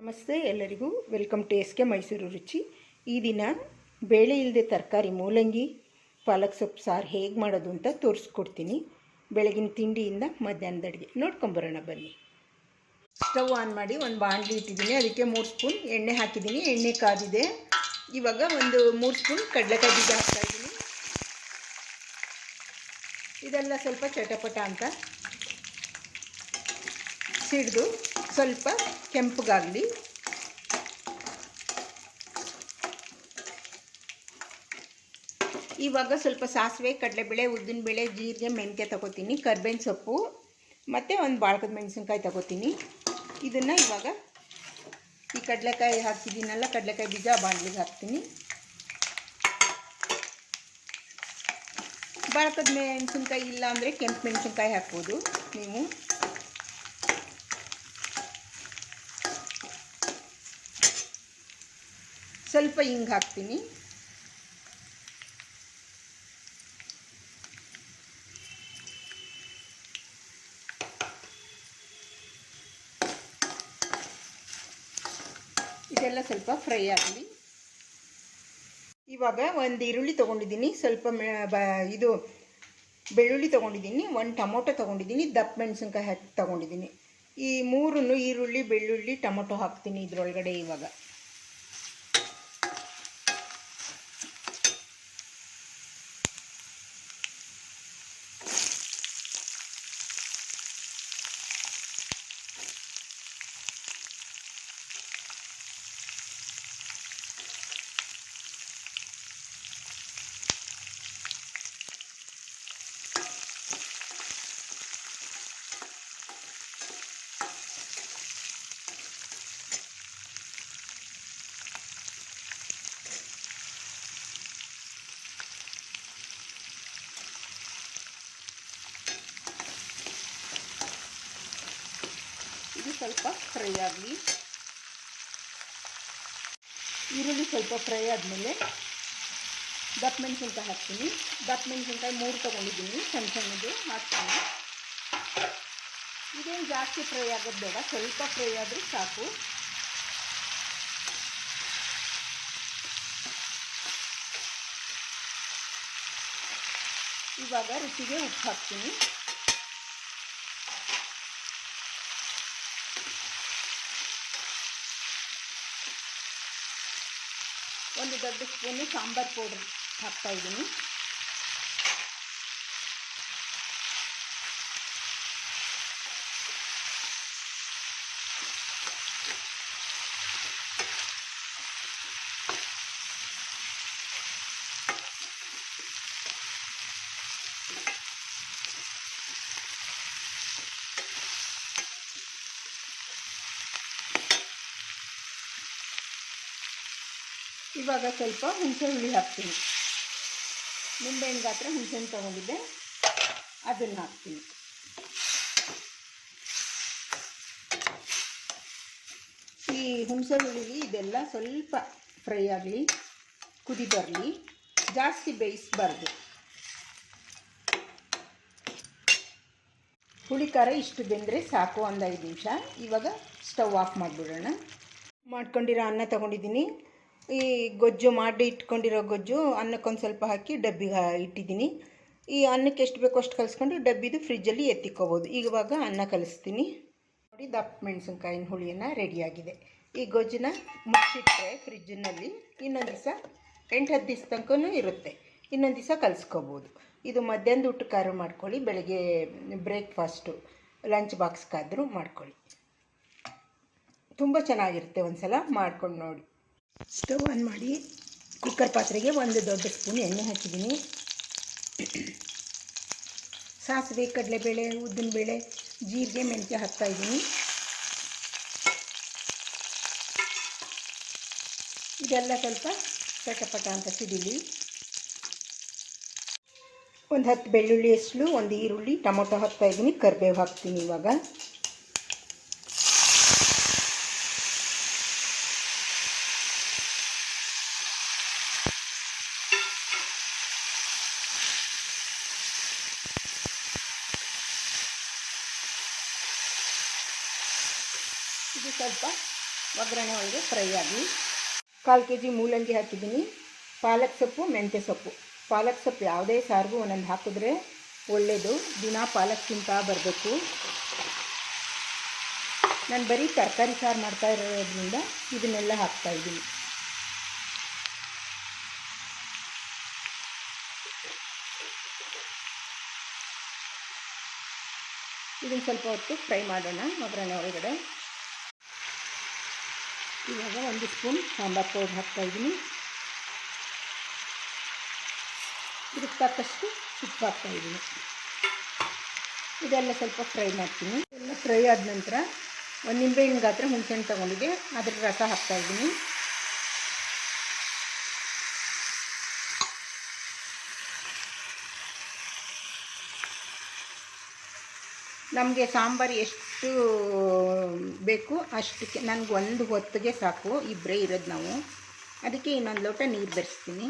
ನಮಸ್ತೆ ಎಲ್ಲರಿಗೂ. Welcome to S K Mysuru Ruchi. ಈ ದಿನ ಬೇಳೆ ಇಲ್ಲದೆ ತರಕಾರಿ ಮೂಲಂಗಿ, ಪಾಲಕ್ ಸೊಪ್ಪು, ಸಾರು ಹೇಗೆ ಮಾಡೋದು ಅಂತ ತೋರಿಸ್ಕೊಡ್ತೀನಿ. ಬೆಳಗಿನ ತಿಂಡಿಯಿಂದ ಮಧ್ಯಾಹ್ನದ ಅಡುಗೆ. ನೋಡ್ಕೊಂಬರೋಣ ಬನ್ನಿ. ಸ್ಟವ್ ಆನ್ ಮಾಡಿ ಒಂದು ಬಾಣಲಿ ಇಟ್ಟಿದ್ದೀನಿ. ಅದಕ್ಕೆ ಮೂರು ಸ್ಪೂನ್ ಎಣ್ಣೆ ಹಾಕಿದ್ದೀನಿ. ಎಣ್ಣೆ ಕಾದಿದೆ. ಇವಾಗ ಒಂದು ಮೂರು ಸ್ಪೂನ್ ಕಡಲೆಕಾಯಿ ಬೀಜ ಹಾಕ್ತಾಯಿದ್ದೀನಿ ಇದೆಲ್ಲ ಸ್ವಲ್ಪ ಚಟಪಟ ಅಂತ ಸಿಡಿದು ಸ್ವಲ್ಪ ಕೆಂಪಗಾಗಲಿ ಇವಾಗ ಸ್ವಲ್ಪ ಸಾಸಿವೆ, ಕಡಲೆಬೇಳೆ, ಉದ್ದಿನಬೇಳೆ, ಜೀರಿಗೆ, ಮೆಂತ್ಯ ತಗೋತೀನಿ, ಕರ್ಬೇವಿನ ಸೊಪ್ಪು, ಮತ್ತು ಒಂದು ಬಾಳ್ಕದ ಮೆಣಸಿನ್ಕಾಯಿ ತಗೋತೀನಿ. ಇದನ್ನು ಇವಾಗ ಈ ಕಡಲೆಕಾಯಿ ಹಾಕಿದ್ದೀನಲ್ಲ ಕಡಲೆಕಾಯಿ ಬೀಜ ಬಾಣಲಿಗೆ ಹಾಕ್ತೀನಿ. ಬಾಳ್ಕದ ಮೆಣಸಿನ್ಕಾಯಿ ಇಲ್ಲ ಅಂದರೆ ಕೆಂಪು ಮೆಣಸಿನ್ಕಾಯಿ ಹಾಕ್ಬೋದು ನೀವು. ಸ್ವಲ್ಪ ಹಿಂಗೆ ಹಾಕ್ತೀನಿ. ಇದೆಲ್ಲ ಸ್ವಲ್ಪ ಫ್ರೈ ಆಗಲಿ. ಇವಾಗ ಒಂದು ಈರುಳ್ಳಿ ತೊಗೊಂಡಿದ್ದೀನಿ. ಸ್ವಲ್ಪ ಇದು ಬೆಳ್ಳುಳ್ಳಿ ತೊಗೊಂಡಿದ್ದೀನಿ. ಒಂದು ಟೊಮೊಟೊ ತೊಗೊಂಡಿದ್ದೀನಿ. ದಪ್ಪ ಮೆಣಸಿನ್ಕಾಯಿ ಹಾಕಿ ತೊಗೊಂಡಿದ್ದೀನಿ. ಈ ಮೂರನ್ನು ಈರುಳ್ಳಿ, ಬೆಳ್ಳುಳ್ಳಿ, ಟೊಮೊಟೊ ಹಾಕ್ತೀನಿ ಇದರೊಳಗಡೆ ಇವಾಗ. ಸ್ವಲ್ಪ ಫ್ರೈ ಆಗಲಿ. ಈರುಳ್ಳಿ ಸ್ವಲ್ಪ ಫ್ರೈ ಆದಮೇಲೆ ದಪ್ಪ ಮೆಣಸಿನ್ಕಾಯಿ ಹಾಕ್ತೀನಿ. ದಪ್ಪ ಮೆಣಸಿನ್ಕಾಯಿ ಮೂರು ತೊಗೊಂಡಿದ್ದೀನಿ. ಸಣ್ಣ ಸಣ್ಣದು ಹಾಕ್ತೀನಿ. ಇದೇನು ಜಾಸ್ತಿ ಫ್ರೈ ಆಗೋದು ಬೇಡ. ಸ್ವಲ್ಪ ಫ್ರೈ ಆದರೂ ಸಾಕು. ಇವಾಗ ರುಚಿಗೆ ಉಪ್ಪು ಹಾಕ್ತೀನಿ. ಒಂದು ದೊಡ್ಡ ಸ್ಪೂನು ಸಾಂಬಾರು ಪೌಡ್ರ್ ಹಾಕ್ತಾಯಿದ್ದೀನಿ ಇವಾಗ ಸ್ವಲ್ಪ ಹುಣಸೆ ಹುಳಿ ಹಾಕ್ತೀನಿ. ನಿಂಬೆಹಣ್ಣು ಗಾತ್ರ ಹುಣಸೆಹಣ್ಣು ತೊಗೊಂಡಿದ್ದೆ. ಅದನ್ನು ಹಾಕ್ತೀನಿ. ಈ ಹುಣಸೆ ಹುಳಿಲಿ ಇದೆಲ್ಲ ಸ್ವಲ್ಪ ಫ್ರೈ ಆಗಲಿ, ಕುದಿ ಬರಲಿ, ಜಾಸ್ತಿ ಬೇಯಿಸಬಾರ್ದು. ಹುಳಿ ಖಾರ ಇಷ್ಟು ಬೆಂದರೆ ಸಾಕು ಒಂದು ಐದು ನಿಮಿಷ. ಇವಾಗ ಸ್ಟವ್ ಆಫ್ ಮಾಡಿಬಿಡೋಣ. ಮಾಡ್ಕೊಂಡಿರೋ ಅನ್ನ ತೊಗೊಂಡಿದ್ದೀನಿ. ಈ ಗೊಜ್ಜು ಮಾಡಿ ಇಟ್ಕೊಂಡಿರೋ ಗೊಜ್ಜು ಅನ್ನಕ್ಕೊಂದು ಸ್ವಲ್ಪ ಹಾಕಿ ಡಬ್ಬಿಗೆ ಇಟ್ಟಿದ್ದೀನಿ. ಈ ಅನ್ನಕ್ಕೆ ಎಷ್ಟು ಬೇಕೋ ಅಷ್ಟು ಕಲಿಸ್ಕೊಂಡು ಡಬ್ಬಿದು ಫ್ರಿಜ್ಜಲ್ಲಿ ಎತ್ತಿಕ್ಕೋಬೋದು ಇವಾಗ ಅನ್ನ ಕಲಿಸ್ತೀನಿ. ನೋಡಿ, ದಪ್ಪ ಮೆಣಸಿನ್ಕಾಯಿನ ಹುಳಿಯನ್ನು ರೆಡಿಯಾಗಿದೆ ಈ ಗೊಜ್ಜನ್ನ ಮುಚ್ಚಿಟ್ಟರೆ ಫ್ರಿಜ್ಜಿನಲ್ಲಿ ಇನ್ನೊಂದು ದಿವಸ ಎಂಟು ಹತ್ತು ದಿವಸ ತನಕನೂ ಇರುತ್ತೆ. ಇನ್ನೊಂದು ದಿವಸ ಕಲಿಸ್ಕೋಬೋದು. ಇದು ಮಧ್ಯಾಹ್ನದ ಊಟಕ್ಕಾರು ಮಾಡ್ಕೊಳ್ಳಿ, ಬೆಳಗ್ಗೆ ಬ್ರೇಕ್ಫಾಸ್ಟು, ಲಂಚ್ ಬಾಕ್ಸ್ಗಾದರೂ ಮಾಡ್ಕೊಳ್ಳಿ. ತುಂಬ ಚೆನ್ನಾಗಿರುತ್ತೆ ಒಂದು ಸಲ ಮಾಡ್ಕೊಂಡು ನೋಡಿ. ಸ್ಟವ್ ಆನ್ ಮಾಡಿ ಕುಕ್ಕರ್ ಪಾತ್ರೆಗೆ ಒಂದು ದೊಡ್ಡ ಸ್ಪೂನ್ ಎಣ್ಣೆ ಹಾಕಿದ್ದೀನಿ. ಸಾಸಿವೆ, ಕಡಲೆಬೇಳೆ, ಉದ್ದಿನಬೇಳೆ, ಜೀರಿಗೆ, ಮೆಂತ್ಯ ಹಾಕ್ತಾಯಿದ್ದೀನಿ ಇದೆಲ್ಲ ಸ್ವಲ್ಪ ಚಟಪಟ ಅಂತ ಸಿಡಿಲಿ. ಒಂದು ಹತ್ತು ಬೆಳ್ಳುಳ್ಳಿ ಹೆಸಳು ಒಂದು ಈರುಳ್ಳಿ, ಟೊಮೊಟೊ ಹಾಕ್ತಾಯಿದ್ದೀನಿ ಕರಿಬೇವು ಹಾಕ್ತೀನಿ ಇವಾಗ. ಇದು ಸ್ವಲ್ಪ ಒಗ್ಗರಣೆ ಒಳಗೆ ಫ್ರೈ ಆಗಲಿ ಕಾಲು ಕೆ ಜಿ ಮೂಲಂಗಿ ಹಾಕಿದ್ದೀನಿ. ಪಾಲಕ್ ಸೊಪ್ಪು, ಮೆಂತ್ಯ ಸೊಪ್ಪು. ಪಾಲಕ್ ಸೊಪ್ಪು ಯಾವುದೇ ಸಾರಿಗೂ ಒಂದೊಂದು ಹಾಕಿದ್ರೆ ಒಳ್ಳೆಯದು ದಿನ ಪಾಲಕ್ ತಿಂತ ಬರಬೇಕು. ನಾನು ಬರೀ ತರಕಾರಿ ಸಾರು ಮಾಡ್ತಾ ಇರೋದ್ರಿಂದ ಇದನ್ನೆಲ್ಲ ಹಾಕ್ತಾ ಇದ್ದೀನಿ. ಇದನ್ನು ಸ್ವಲ್ಪ ಹೊತ್ತು ಫ್ರೈ ಮಾಡೋಣ ಒಗ್ಗರಣೆ ಒಳಗಡೆ. ಇವಾಗ ಒಂದು ಸ್ಪೂನ್ ಸಾಂಬಾರು ಪೌಡ್ರ್ ಹಾಕ್ತಾಯಿದ್ದೀನಿ ಇದಕ್ಕೆ ತಕ್ಕಷ್ಟು ಉಪ್ಪು ಹಾಕ್ತಾಯಿದ್ದೀನಿ ಇದೆಲ್ಲ ಸ್ವಲ್ಪ ಫ್ರೈ ಮಾಡ್ತೀನಿ. ಎಲ್ಲ ಫ್ರೈ ಆದ ನಂತರ ಒಂದು ನಿಂಬೆಹಣ್ಣು ಗಾತ್ರ ಹುಣಸೆಹಣ್ಣು ತೊಗೊಂಡಿದ್ದೆ. ಅದ್ರ ರಸ ಹಾಕ್ತಾಯಿದ್ದೀನಿ ನಮಗೆ ಸಾಂಬಾರು ಎಷ್ಟು ಬೇಕು ಅಷ್ಟಕ್ಕೆ ನನಗೆ ಒಂದು ಹೊತ್ತಿಗೆ ಸಾಕು, ಇಬ್ಬರೇ ಇರೋದು ನಾವು. ಅದಕ್ಕೆ ಇನ್ನೊಂದು ಲೋಟ ನೀರು ಬೆರೆಸ್ತೀನಿ.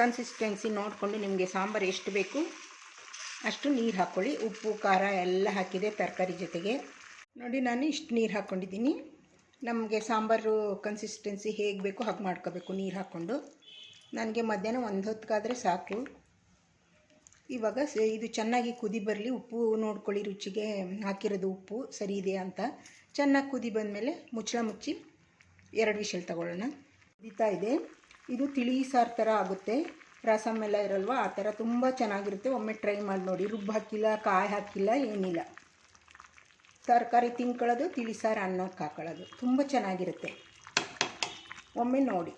ಕನ್ಸಿಸ್ಟೆನ್ಸಿ ನೋಡಿಕೊಂಡು ನಿಮಗೆ ಸಾಂಬಾರು ಎಷ್ಟು ಬೇಕು ಅಷ್ಟು ನೀರು ಹಾಕ್ಕೊಳ್ಳಿ ಉಪ್ಪು, ಖಾರ ಎಲ್ಲ ಹಾಕಿದೆ ತರಕಾರಿ ಜೊತೆಗೆ. ನೋಡಿ, ನಾನು ಇಷ್ಟು ನೀರು ಹಾಕ್ಕೊಂಡಿದ್ದೀನಿ ನಮಗೆ ಸಾಂಬಾರು ಕನ್ಸಿಸ್ಟೆನ್ಸಿ ಹೇಗೆ ಬೇಕು ಹಾಗೆ ಮಾಡ್ಕೋಬೇಕು ನೀರು ಹಾಕ್ಕೊಂಡು. ನನಗೆ ಮಧ್ಯಾಹ್ನ ಒಂದು ಹೊತ್ತಿಗಾದರೆ ಸಾಕು. ಇವಾಗ ಇದು ಚೆನ್ನಾಗಿ ಕುದಿ ಬರಲಿ, ಉಪ್ಪು ನೋಡ್ಕೊಳ್ಳಿ ರುಚಿಗೆ ಹಾಕಿರೋದು ಉಪ್ಪು ಸರಿ ಇದೆ ಅಂತ. ಚೆನ್ನಾಗಿ ಕುದಿ ಬಂದಮೇಲೆ ಮುಚ್ಚಳ ಮುಚ್ಚಿ ಎರಡು ವಿಷಲ್ ತಗೊಳ್ಳೋಣ. ಕುದೀತಾ ಇದೆ. ಇದು ತಿಳಿ ಸಾರು ಥರ ಆಗುತ್ತೆ. ರಸಮ್ ಎಲ್ಲ ಇರಲ್ವ? ಆ ಥರ ತುಂಬ ಚೆನ್ನಾಗಿರುತ್ತೆ. ಒಮ್ಮೆ ಟ್ರೈ ಮಾಡಿ ನೋಡಿ. ರುಬ್ಬು ಹಾಕಿಲ್ಲ, ಕಾಯಿ ಹಾಕಿಲ್ಲ, ಏನಿಲ್ಲ. ತರಕಾರಿ ತಿನ್ಕೊಳ್ಳೋದು, ತಿಳಿ ಸಾರು ಅನ್ನಕ್ಕೆ ಹಾಕೊಳ್ಳೋದು. ತುಂಬ ಚೆನ್ನಾಗಿರುತ್ತೆ. ಒಮ್ಮೆ ನೋಡಿ,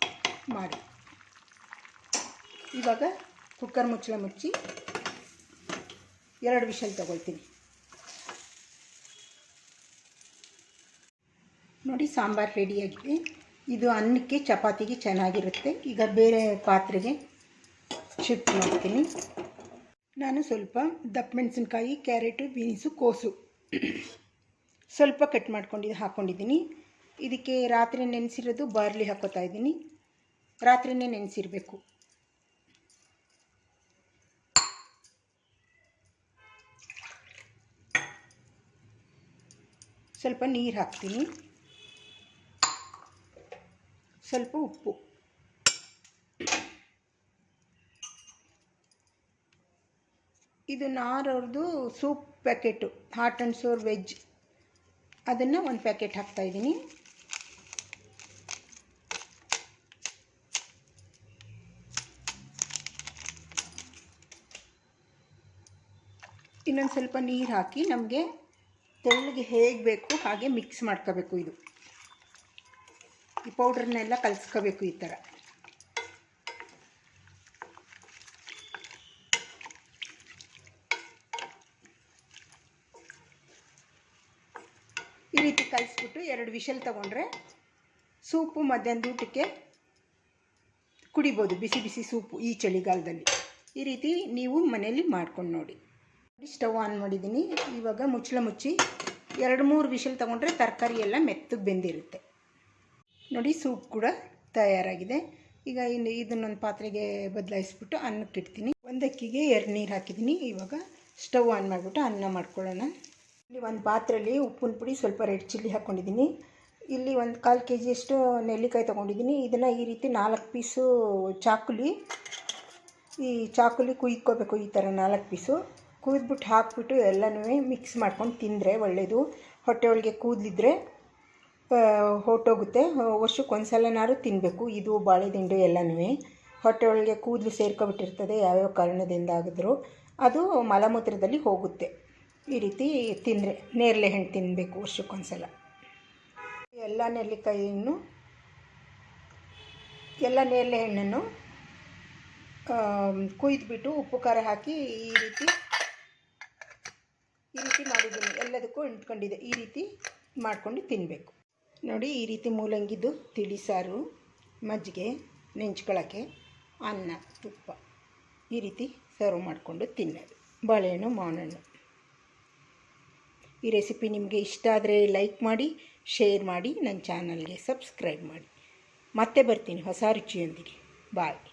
ಮಾಡಿ. ಇವಾಗ ಕುಕ್ಕರ್ ಮುಚ್ಚಳ ಮುಚ್ಚಿ ಎರಡು ವಿಷಲ್ ತಗೊಳ್ತೀನಿ. ನೋಡಿ ಸಾಂಬಾರು ರೆಡಿಯಾಗಿದೆ. ಇದು ಅನ್ನಕ್ಕೆ ಚಪಾತಿಗೆ ಚೆನ್ನಾಗಿರುತ್ತೆ. ಈಗ ಬೇರೆ ಪಾತ್ರೆಗೆ ಶಿಫ್ಟ್ ಮಾಡ್ತೀನಿ. ನಾನು ಸ್ವಲ್ಪ ದಪ್ಪ ಮೆಣಸಿನ್ಕಾಯಿ ಕ್ಯಾರೆಟು ಬೀನ್ಸು, ಕೋಸು ಸ್ವಲ್ಪ ಕಟ್ ಮಾಡ್ಕೊಂಡಿದ್ದು ಹಾಕ್ಕೊಂಡಿದ್ದೀನಿ ಇದಕ್ಕೆ ರಾತ್ರಿ ನೆನೆಸಿರೋದು ಬಾರ್ಲಿ ಹಾಕೋತಾ ಇದ್ದೀನಿ. ರಾತ್ರಿನೇ ನೆನೆಸಿರಬೇಕು. ಸ್ವಲ್ಪ ನೀರು ಹಾಕ್ತೀನಿ. ಸ್ವಲ್ಪ ಉಪ್ಪು. ಇದು ನಾರವ್ರದ್ದು soup packet, hot and sour veg. ಅದನ್ನು ಒಂದು ಪ್ಯಾಕೆಟ್ ಹಾಕ್ತಾಯಿದ್ದೀನಿ ಇನ್ನೊಂದು ಸ್ವಲ್ಪ ನೀರು ಹಾಕಿ ನಮಗೆ ತೆಳ್ಳಗೆ ಹೇಗೆ ಬೇಕು ಹಾಗೆ ಮಿಕ್ಸ್ ಮಾಡ್ಕೋಬೇಕು ಇದು. ಈ ಪೌಡ್ರನ್ನೆಲ್ಲ ಕಲಿಸ್ಕೋಬೇಕು ಈ ಥರ ಈ ರೀತಿ ಕಲಿಸ್ಬಿಟ್ಟು ಎರಡು ವಿಷಲ್ ತಗೊಂಡ್ರೆ ಸೂಪು ಮಧ್ಯಾಹ್ನದ ಊಟಕ್ಕೆ ಕುಡಿಬೋದು, ಬಿಸಿ ಬಿಸಿ ಸೂಪು ಈ ಚಳಿಗಾಲದಲ್ಲಿ. ಈ ರೀತಿ ನೀವು ಮನೆಯಲ್ಲಿ ಮಾಡ್ಕೊಂಡು ನೋಡಿ. ಸ್ಟವ್ ಆನ್ ಮಾಡಿದ್ದೀನಿ ಇವಾಗ ಮುಚ್ಚಳ ಮುಚ್ಚಿ ಎರಡು ಮೂರು ವಿಷಲ್ ತೊಗೊಂಡ್ರೆ ತರಕಾರಿ ಎಲ್ಲ ಮೆತ್ತಗೆ ಬೆಂದಿರುತ್ತೆ. ನೋಡಿ ಸೂಪ್ ಕೂಡ ತಯಾರಾಗಿದೆ. ಈಗ ಇನ್ನು ಇದನ್ನೊಂದು ಪಾತ್ರೆಗೆ ಬದಲಾಯಿಸ್ಬಿಟ್ಟು ಅನ್ನಕ್ಕೆ ಇಡ್ತೀನಿ. ಒಂದಕ್ಕಿಗೆ ಎರಡು ನೀರು ಹಾಕಿದ್ದೀನಿ ಇವಾಗ ಸ್ಟವ್ ಆನ್ ಮಾಡಿಬಿಟ್ಟು ಅನ್ನ ಮಾಡ್ಕೊಳ್ಳೋಣ. ಇಲ್ಲಿ ಒಂದು ಪಾತ್ರೆಯಲ್ಲಿ ಉಪ್ಪಿನ ಪುಡಿ ಸ್ವಲ್ಪ ರೆಡ್ ಚಿಲ್ಲಿ ಹಾಕ್ಕೊಂಡಿದ್ದೀನಿ ಇಲ್ಲಿ ಒಂದು ಕಾಲು ಕೆ ಜಿಯಷ್ಟು ನೆಲ್ಲಿಕಾಯಿ ತೊಗೊಂಡಿದ್ದೀನಿ ಇದನ್ನು ಈ ರೀತಿ ನಾಲ್ಕು ಪೀಸು ಚಾಕುಲಿ, ಈ ಚಾಕುಲಿ ಕುಯ್ಕೋಬೇಕು ಈ ಥರ ನಾಲ್ಕು ಪೀಸು. ಕುಯ್ದ್ಬಿಟ್ಟು ಹಾಕ್ಬಿಟ್ಟು ಎಲ್ಲನೂ ಮಿಕ್ಸ್ ಮಾಡ್ಕೊಂಡು ತಿಂದರೆ ಒಳ್ಳೆಯದು ಹೊಟ್ಟೆ ಒಳಗೆ ಕೂದಲಿದ್ರೆ ಹೊಟ್ಟೋಗುತ್ತೆ ವರ್ಷಕ್ಕೆ ಒಂದು ತಿನ್ನಬೇಕು ಇದು ಬಾಳೆದಿಂಡು ಎಲ್ಲನೂ. ಹೊಟ್ಟೆ ಒಳಗೆ ಕೂದಲು ಸೇರ್ಕೊಬಿಟ್ಟಿರ್ತದೆ, ಯಾವ್ಯಾವ ಕಾರಣದಿಂದ ಆಗಿದ್ರು. ಅದು ಮಲಮೂತ್ರದಲ್ಲಿ ಹೋಗುತ್ತೆ. ಈ ರೀತಿ ತಿಂದರೆ, ನೇರಳೆ ಹಣ್ಣು ತಿನ್ನಬೇಕು ವರ್ಷಕ್ಕೊಂದು ಸಲ ಎಲ್ಲ ನೆಲ್ಲಿಕಾಯಿಯನ್ನು ಎಲ್ಲ ನೇರಳೆ ಹಣ್ಣನ್ನು ಕುಯ್ದುಬಿಟ್ಟು ಉಪ್ಪು ಖಾರ ಹಾಕಿ ಈ ರೀತಿ ಈ ರೀತಿ ಮಾಡಿದ್ದೀನಿ. ಎಲ್ಲದಕ್ಕೂ ಅಂಟ್ಕೊಂಡಿದೆ ಈ ರೀತಿ ಮಾಡ್ಕೊಂಡು ತಿನ್ನಬೇಕು ನೋಡಿ, ಈ ರೀತಿ ಮೂಲಂಗಿದು ತಿಳಿ ಸಾರು, ಮಜ್ಜಿಗೆ ನೆಂಚ್ಕೊಳ್ಳೋಕ್ಕೆ ಅನ್ನ ತುಪ್ಪ ಈ ರೀತಿ ಸರ್ವ್ ಮಾಡಿಕೊಂಡು ತಿನ್ನೋದು ಬಾಳೆಹಣ್ಣು, ಮಾವಿನಹಣ್ಣು. ಈ ರೆಸಿಪಿ ನಿಮಗೆ ಇಷ್ಟ ಆದರೆ ಲೈಕ್ ಮಾಡಿ, ಶೇರ್ ಮಾಡಿ, ನನ್ನ ಚಾನಲ್ಗೆ ಸಬ್ಸ್ಕ್ರೈಬ್ ಮಾಡಿ. ಮತ್ತೆ ಬರ್ತೀನಿ ಹೊಸ ರುಚಿಯೊಂದಿಗೆ. ಬಾಯ್.